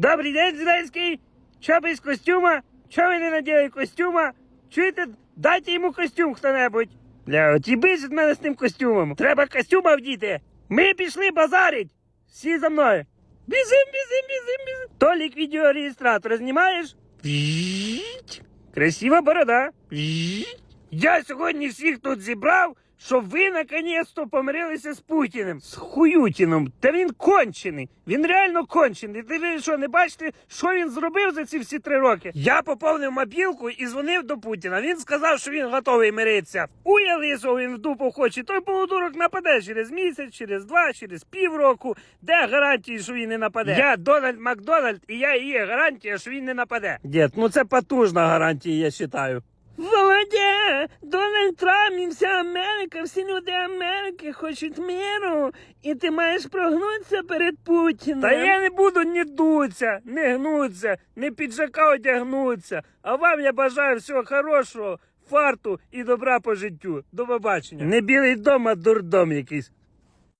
Добрий день, Зеленський. Чо без костюма? Чо ви не наділи костюма? Чуєте? Дайте йому костюм хто-небудь. Бля, от від мене з тим костюмом. Треба костюма вдіти. Ми пішли базарить. Всі за мною. Бізим, бізим, бізим, бізим. Толік відеореєстратор знімаєш? Красива борода. Я сьогодні всіх тут зібрав, щоб ви наконець-то помирилися з Путіним, з Хуютіном. Та він кончений. Він реально кончений. Ти ви що, не бачите, що він зробив за ці всі три роки? Я поповнив мобілку і дзвонив до Путіна. Він сказав, що він готовий миритися. Уя лисого він в дупу хоче. Той полудурок нападе через місяць, через два, через півроку. Де гарантії, що він не нападе? Я Дональд Макдональд, і я і є гарантія, що він не нападе. Дід, ну це потужна гарантія, я вважаю. Володя, Дональд Трамп і вся Америка, всі люди Америки хочуть миру, і ти маєш прогнутися перед Путіним. Та я не буду ні дуться, не гнуться, не піджака одягнуться. А вам я бажаю всього хорошого, фарту і добра по життю. До побачення. Не білий дом, а дурдом якийсь.